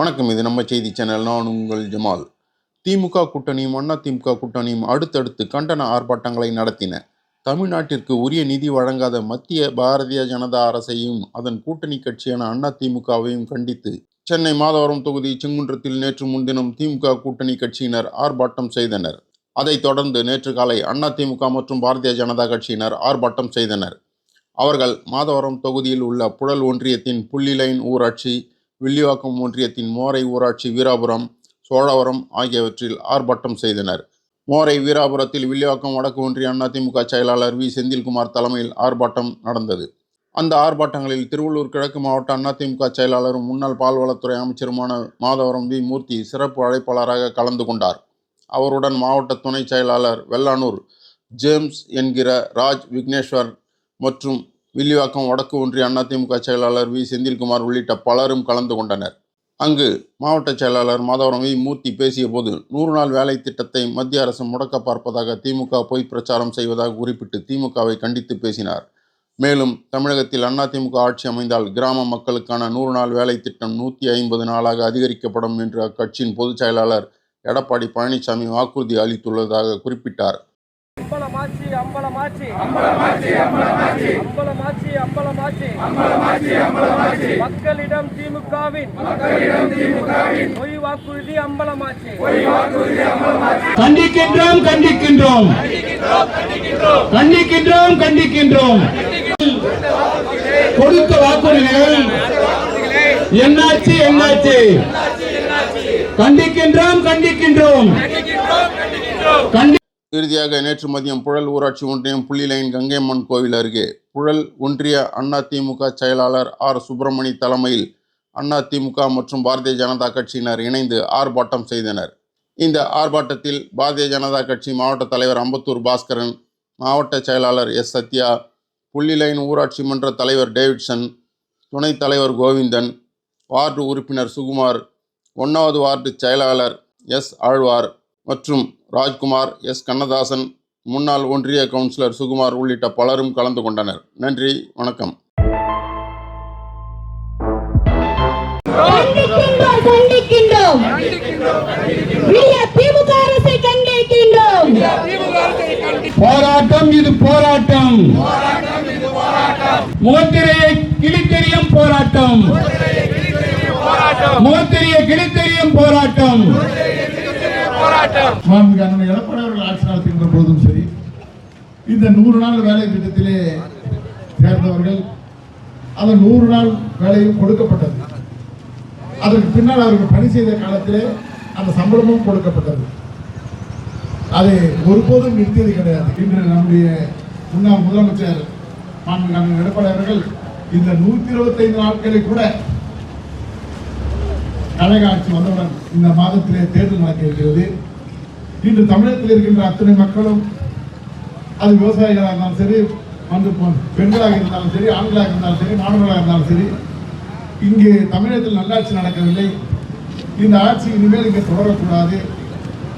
வணக்கம் இது நம்ம செய்தி சேனல். நான் உங்கள் ஜமால். திமுக கூட்டணியும் அண்ணா திமுக கூட்டணியும் அடுத்தடுத்து கண்டன ஆர்ப்பாட்டங்களை நடத்தின. தமிழ்நாட்டிற்கு உரிய நிதி வழங்காத மத்திய பாரதிய ஜனதா அரசையும் அதன் கூட்டணி கட்சியான அண்ணா திமுகவையும் கண்டித்து சென்னை மாதவரம் தொகுதி செங்குன்றத்தில் நேற்று முன்தினம் திமுக கூட்டணி கட்சியினர் ஆர்ப்பாட்டம் செய்தனர். அதைத் தொடர்ந்து நேற்று காலை அண்ணா திமுக மற்றும் பாரதிய ஜனதா கட்சியினர் ஆர்ப்பாட்டம் செய்தனர். அவர்கள் மாதவரம் தொகுதியில் உள்ள புழல் ஒன்றியத்தின் புள்ளிலைன் ஊராட்சி வில்லிவாக்கம் ஒன்றியத்தின் மோரை ஊராட்சி வீராபுரம் சோழவரம் ஆகியவற்றில் ஆர்ப்பாட்டம் செய்தனர். மோரை வீராபுரத்தில் வில்லிவாக்கம் வடக்கு ஒன்றிய அதிமுக செயலாளர் வி. செந்தில்குமார் தலைமையில் ஆர்ப்பாட்டம் நடந்தது. அந்த ஆர்ப்பாட்டங்களில் திருவள்ளூர் கிழக்கு மாவட்ட அதிமுக செயலாளரும் முன்னாள் பால்வளத்துறை அமைச்சருமான மாதவரம் வி. மூர்த்தி சிறப்பு அழைப்பாளராக கலந்து கொண்டார். அவருடன் மாவட்ட துணை செயலாளர் வெள்ளானூர் ஜேம்ஸ் என்கிற ராஜ் விக்னேஸ்வர் மற்றும் வில்லிவாக்கம் வடக்கு ஒன்றிய அதிமுக செயலாளர் வி. செந்தில்குமார் உள்ளிட்ட பலரும் கலந்து கொண்டனர். அங்கு மாவட்ட செயலாளர் மாதவரம் வி. மூர்த்தி பேசிய போது நூறு நாள் வேலை திட்டத்தை மத்திய அரசு முடக்க பார்ப்பதாக திமுக பொய் பிரச்சாரம் செய்வதாக குறிப்பிட்டு திமுகவை கண்டித்து பேசினார். மேலும் தமிழகத்தில் அதிமுக ஆட்சி அமைந்தால் கிராம மக்களுக்கான நூறு நாள் வேலை திட்டம் நூற்றி ஐம்பது நாளாக அதிகரிக்கப்படும் என்று அக்கட்சியின் பொதுச் செயலாளர் எடப்பாடி பழனிசாமி வாக்குறுதி அளித்துள்ளதாக குறிப்பிட்டார். அம்பலமாச்சி அம்பலமாச்சி அம்பலமாச்சி அம்பலமாச்சி அம்பலமாச்சி அம்பலமாச்சி அம்பலமாச்சி அம்பலமாச்சி மக்களிடம் திமுகவின் மக்களிடம் திமுகவின் பொய் வாக்குறுதி அம்பலமாச்சி பொய் வாக்குறுதி அம்பலமாச்சி கண்டிக்கின்றோம் கண்டிக்கின்றோம். கண்டிக்கின்றோம் கண்டிக்கின்றோம். கொடுத்த வாக்குறுதிகள் என்னாச்சு என்னாச்சு? கண்டிக்கின்றோம் கண்டிக்கின்றோம். கண்டி இறுதியாக நேற்று மதியம் புழல் ஊராட்சி ஒன்றியம் புள்ளிலைன் கங்கையம்மன் கோவில் அருகே புழல் ஒன்றிய அதிமுக செயலாளர் ஆர் சுப்பிரமணி தலைமையில் அதிமுக மற்றும் பாரதிய ஜனதா கட்சியினர் இணைந்து ஆர்ப்பாட்டம் செய்தனர். இந்த ஆர்ப்பாட்டத்தில் பாரதிய ஜனதா கட்சி மாவட்ட தலைவர் அம்பத்தூர் பாஸ்கரன் மாவட்ட செயலாளர் எஸ் சத்யா புள்ளிலைன் ஊராட்சி மன்ற தலைவர் டேவிட்சன் துணைத் தலைவர் கோவிந்தன் வார்டு உறுப்பினர் சுகுமார் ஒன்றாவது வார்டு செயலாளர் எஸ் ஆழ்வார் மற்றும் ராஜ்குமார் எஸ். கண்ணதாசன் முன்னாள் ஒன்றிய கவுன்சிலர் சுகுமார் உள்ளிட்ட பலரும் கலந்து கொண்டனர். நன்றி வணக்கம். போராட்டம் இது போராட்டம். முகத்திரையை கிழித்தெறியும் போராட்டம். முகத்திரையை கிழித்தெறியும் போராட்டம். மாண்புமிகு அண்ணன் எடப்பாடி அவர்கள் ஆட்சி நடத்துகின்ற போதும் சரி இந்த நூறு நாள் வேலை திட்டத்திலே சேர்ந்தவர்கள் அந்த நூறு நாள் வேலையும் கொடுக்கப்பட்டது. அதற்கு பின்னால் அவர்கள் பணி செய்த காலத்திலே அந்த சம்பளமும் கொடுக்கப்பட்டது. அதை ஒருபோதும் நிறுத்தியது கிடையாது. இன்று நம்முடைய முன்னாள் முதலமைச்சர் மாண்புமிகு எடப்பாடி அவர்கள் இந்த நூத்தி இருபத்தைந்து நாட்களை கூட கழக ஆட்சி வந்தவுடன் இந்த மாதத்திலே தேர்தல் நடக்க இருக்கிறது. இன்று தமிழகத்தில் இருக்கின்ற அத்தனை மக்களும் அது விவசாயிகளாக இருந்தாலும் சரி வந்து பெண்களாக இருந்தாலும் சரி ஆண்களாக இருந்தாலும் சரி மாணவர்களாக இருந்தாலும் சரி இங்கே தமிழகத்தில் நல்லாட்சி நடக்கவில்லை. இந்த ஆட்சி இனிமேல் இங்கே தொடரக்கூடாது.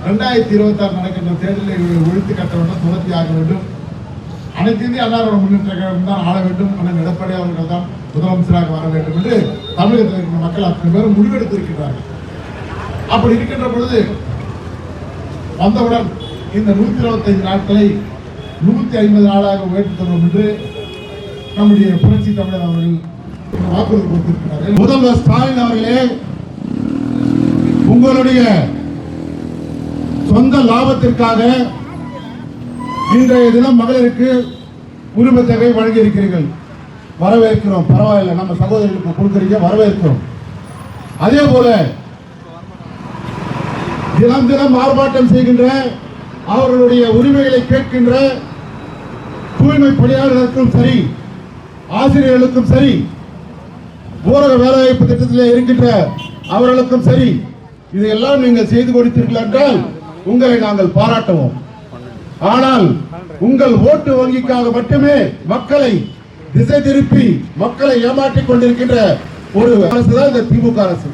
ரெண்டாயிரத்தி இருபத்தாறு நடக்கின்ற தேர்தலை ஒழித்து கட்ட வேண்டும் துரத்தி ஆக வேண்டும். அனைத்து இந்திய அன்னாரோட முன்னேற்ற கழகம் தான் ஆள வேண்டும். அண்ணன் எடப்பாடி அவர்கள் தான் முதலமைச்சராக வர வேண்டும் என்று தமிழகத்தில் இருக்கிற மக்கள் அத்தனை பேரும் முடிவெடுத்திருக்கிறார்கள் அப்படி இருக்கின்ற பொழுது வந்தவுடன் இந்த நூத்தி இருபத்தைந்து நாட்களை நூத்தி ஐம்பது நாளாக உயர்த்தி தருவோம் என்று நம்முடைய புரட்சி தமிழர் அவர்கள் வாக்குறுதி கொடுத்திருக்கிறார்கள். முதல்வர் ஸ்டாலின் அவர்களே உங்களுடைய சொந்த லாபத்திற்காக இன்றைய தினம் மகளிருக்கு உரிமை தொகை வழங்கி இருக்கிறீர்கள் வரவேற்கிறோம். பரவாயில்லை நம்ம சகோதரிகளுக்கு கொடுக்குறீங்க வரவேற்கிறோம். அதே போல தினம் தினம் ஆர்ப்பாட்டம் செய்கின்ற அவர்களுடைய உரிமைகளை கேட்கின்ற தூய்மை பணியாளர்களுக்கும் சரி ஆசிரியர்களுக்கும் சரி ஊரக வேலைவாய்ப்பு திட்டத்தில் இருக்கின்ற அவர்களுக்கும் சரி இதையெல்லாம் நீங்கள் செய்து கொடுத்தீர்கள் என்றால் உங்களை நாங்கள் பாராட்டுவோம். ஆனால் உங்கள் ஓட்டு வங்கிக்காக மட்டுமே மக்களை திசை திருப்பி மக்களை ஏமாற்றிக் கொண்டிருக்கின்ற ஒரு அரசு தான் இந்த திமுக அரசு.